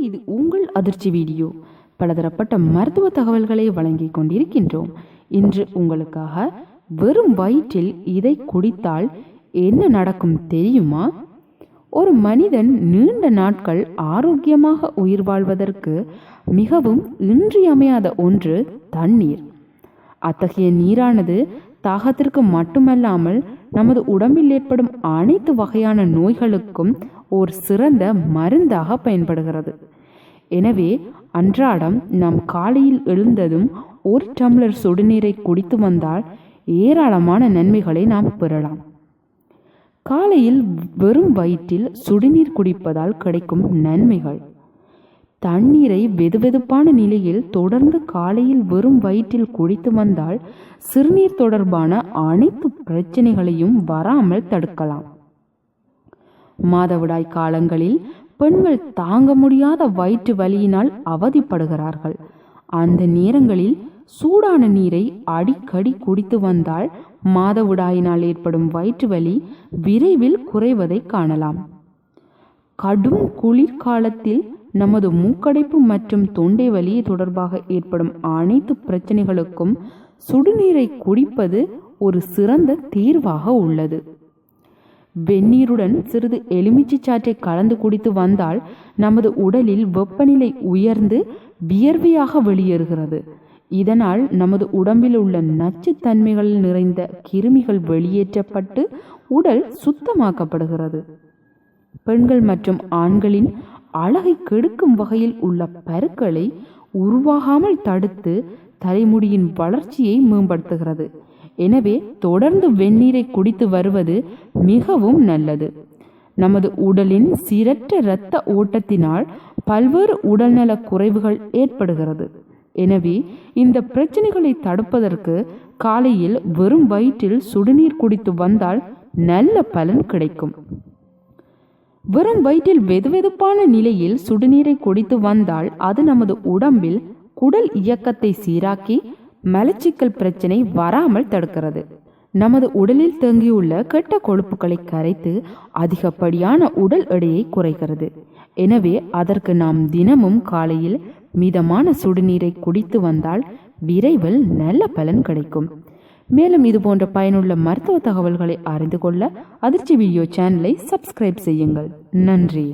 இது உங்கள் அதிர்ச்சி வீடியோ. பலதரப்பட்ட மருத்துவ தகவல்களை வழங்கிக் கொண்டிருக்கின்றோம். இன்று உங்களுக்காக வெறும் வயிற்றில் இதை குடித்தால் என்ன நடக்கும் தெரியுமா? ஒரு மனிதன் நீண்ட நாட்கள் ஆரோக்கியமாக உயிர் வாழ்வதற்கு மிகவும் இன்றியமையாத ஒன்று தண்ணீர். அத்தகைய நீரானது தாகத்திற்கு மட்டுமல்லாமல் நமது உடம்பில் ஏற்படும் அனைத்து வகையான நோய்களுக்கும் ஒரு சிறந்த மருந்தாக பயன்படுகிறது. எனவே அன்றாடம் நாம் காலையில் எழுந்ததும் ஒரு டம்ளர் சுடுநீரை குடித்து வந்தால் ஏராளமான நன்மைகளை நாம் பெறலாம். காலையில் வெறும் வயிற்றில் சுடுநீர் குடிப்பதால் கிடைக்கும் நன்மைகள். தண்ணீரை வெதுவெதுப்பான நிலையில் தொடர்ந்து காலையில் வெறும் வயிற்றில் குடித்து வந்தால் சிறுநீர் தொடர்பான அனைத்து பிரச்சனைகளையும் வராமல் தடுக்கலாம். மாதவிடாய் காலங்களில் பெண்கள் தாங்க முடியாத வயிற்று வலியினால் அவதிப்படுகிறார்கள். அந்த நேரங்களில் சூடான நீரை அடிக்கடி குடித்து வந்தால் மாதவிடாயினால் ஏற்படும் வயிற்று வலி விரைவில் குறைவதை காணலாம். கடும் குளிர்காலத்தில் நமது மூக்கடைப்பு மற்றும் தொண்டை வலி தொடர்பாக ஏற்படும் அனைத்து பிரச்சனைகளுக்கும் சுடுநீரை குடிப்பது ஒரு சிறந்த தீர்வாக உள்ளது. வெந்நீருடன் சிறிது எலுமிச்சை சாற்றை கலந்து குடித்து வந்தால் நமது உடலில் வெப்பநிலை உயர்ந்து வியர்வையாக வெளியேறுகிறது. இதனால் நமது உடம்பில் உள்ள நச்சுத்தன்மைகள் நிறைந்த கிருமிகள் வெளியேற்றப்பட்டு உடல் சுத்தமாக்கப்படுகிறது. பெண்கள் மற்றும் ஆண்களின் அழகை கெடுக்கும் வகையில் உள்ள பருக்களை உருவாகாமல் தடுத்து தலைமுடியின் வளர்ச்சியை மேம்படுத்துகிறது. எனவே தொடர்ந்து வெந்நீரை குடித்து வருவது மிகவும் நல்லது. நமது உடலின் சீரற்ற இரத்த ஓட்டத்தினால் பல்வேறு உடல்நல குறைவுகள் ஏற்படுகிறது. எனவே இந்த பிரச்சனைகளை தடுப்பதற்கு காலையில் வெறும் வயிற்றில் சுடுநீர் குடித்து வந்தால் நல்ல பலன் கிடைக்கும். வெறும் வயிற்றில் வெதுவெதுப்பான நிலையில் சுடுநீரை குடித்து வந்தால் அது நமது உடம்பில் குடல் இயக்கத்தை சீராக்கி மலச்சிக்கல் பிரச்சனை வராமல் தடுக்கிறது. நமது உடலில் தேங்கியுள்ள கெட்ட கொழுப்புகளை கரைத்து அதிகப்படியான உடல் எடையை குறைகிறது எனவே அதற்கு நாம் தினமும் காலையில் மிதமான சுடுநீரை குடித்து வந்தால் விரைவில் நல்ல பலன் கிடைக்கும். மேலும் இது போன்ற பயனுள்ள மருத்துவ தகவல்களை அறிந்து கொள்ள அதிர்ச்சி வீடியோ சேனலை சப்ஸ்கிரைப் செய்யுங்கள். நன்றி.